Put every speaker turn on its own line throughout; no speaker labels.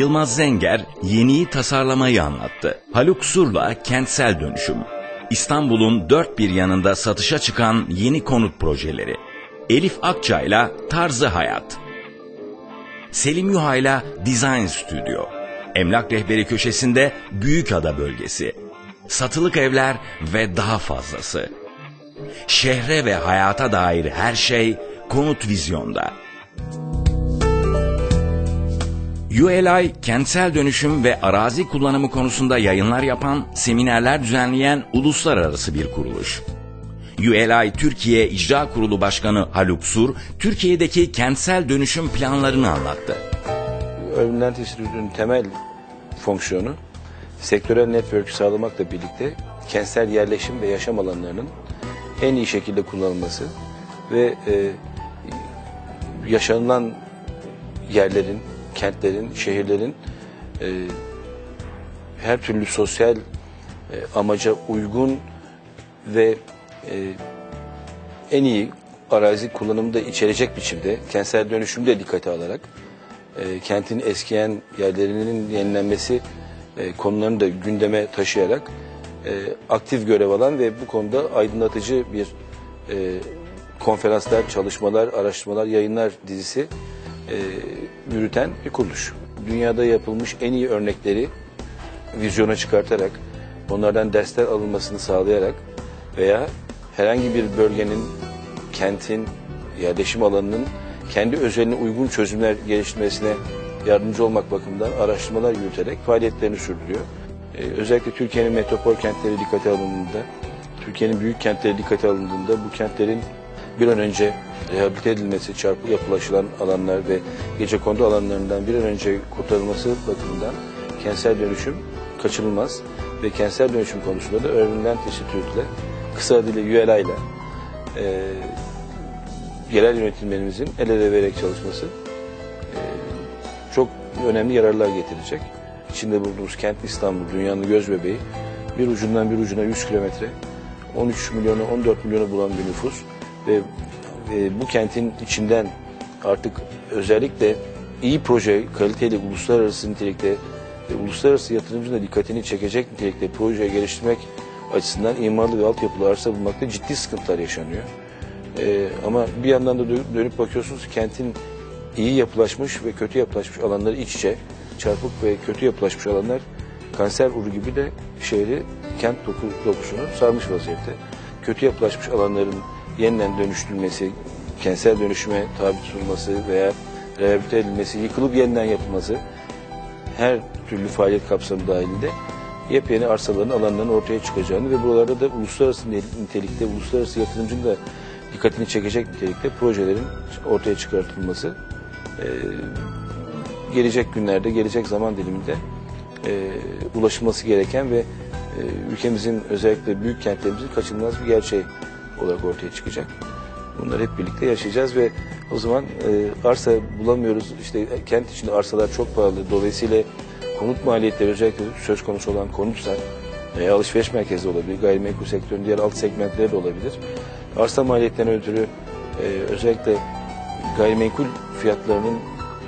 Yılmaz Zenger yeniyi tasarlamayı anlattı. Haluk Sur'la kentsel dönüşüm. İstanbul'un dört bir yanında satışa çıkan yeni konut projeleri. Elif Akçay'la Tarzı Hayat. Selim Yuha'yla Design Studio. Emlak rehberi köşesinde Büyükada bölgesi. Satılık evler ve daha fazlası. Şehre ve hayata dair her şey konut vizyonda. ULI kentsel dönüşüm ve arazi kullanımı konusunda yayınlar yapan, seminerler düzenleyen uluslararası bir kuruluş. ULI Türkiye İcra Kurulu Başkanı Haluk Sur, Türkiye'deki kentsel dönüşüm planlarını anlattı.
Land Institute'ün temel fonksiyonu sektörel network sağlamakla birlikte kentsel yerleşim ve yaşam alanlarının en iyi şekilde kullanılması ve e, yaşanılan yerlerin, kentlerin, şehirlerin e, her türlü sosyal e, amaca uygun ve e, en iyi arazi kullanımı da içerecek biçimde kentsel dönüşümü de dikkate alarak e, kentin eskiyen yerlerinin yenilenmesi e, konularını da gündeme taşıyarak e, aktif görev alan ve bu konuda aydınlatıcı bir e, konferanslar, çalışmalar, araştırmalar, yayınlar dizisi e, yürüten bir kuruluş. Dünyada yapılmış en iyi örnekleri vizyona çıkartarak, onlardan dersler alınmasını sağlayarak veya herhangi bir bölgenin, kentin, yerleşim alanının kendi özeline uygun çözümler geliştirmesine yardımcı olmak bakımından araştırmalar yürüterek faaliyetlerini sürdürüyor. Ee, özellikle Türkiye'nin metropol kentleri dikkate alındığında, Türkiye'nin büyük kentleri dikkate alındığında bu kentlerin bir an önce rehabilite edilmesi, çarpık yapılaşılan alanlar ve gecekondu alanlarından bir an önce kurtarılması bakımından kentsel dönüşüm kaçınılmaz ve kentsel dönüşüm konusunda da Institute ile kısa adıyla ULI ile yerel yönetimlerimizin el ele vererek çalışması e, çok önemli yararlar getirecek. İçinde bulunduğumuz kent İstanbul, dünyanın göz bebeği. Bir ucundan bir ucuna 100 kilometre, 13 milyonu, 14 milyonu bulan bir nüfus ve e, bu kentin içinden artık özellikle iyi proje, kaliteli, uluslararası nitelikte ve uluslararası yatırımcının da dikkatini çekecek nitelikte proje geliştirmek açısından imarlı ve altyapılı arsa bulmakta ciddi sıkıntılar yaşanıyor. Ee, ama bir yandan da dö- dönüp bakıyorsunuz kentin iyi yapılaşmış ve kötü yapılaşmış alanları iç içe, çarpık ve kötü yapılaşmış alanlar kanser uru gibi de şehri, kent doku, dokusunu sarmış vaziyette. Kötü yapılaşmış alanların yeniden dönüştürülmesi, kentsel dönüşüme tabi tutulması veya rehabilite edilmesi, yıkılıp yeniden yapılması her türlü faaliyet kapsamı dahilinde yepyeni arsaların, alanların ortaya çıkacağını ve buralarda da uluslararası nitelikte, uluslararası yatırımcının da dikkatini çekecek nitelikte projelerin ortaya çıkartılması e, gelecek günlerde, gelecek zaman diliminde e, ulaşılması gereken ve e, ülkemizin özellikle büyük kentlerimizin kaçınılmaz bir gerçeği olarak ortaya çıkacak. Bunları hep birlikte yaşayacağız ve o zaman e, arsa bulamıyoruz. İşte kent içinde arsalar çok pahalı. Dolayısıyla konut maliyetleri özellikle söz konusu olan konutsa veya alışveriş merkezi olabilir, gayrimenkul sektörünün diğer alt segmentleri de olabilir. Arsa maliyetlerinden ötürü e, özellikle gayrimenkul fiyatlarının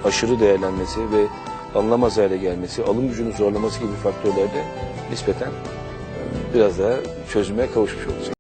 aşırı değerlenmesi ve anlamaz hale gelmesi, alım gücünü zorlaması gibi faktörlerde nispeten e, biraz daha çözüme kavuşmuş olacak.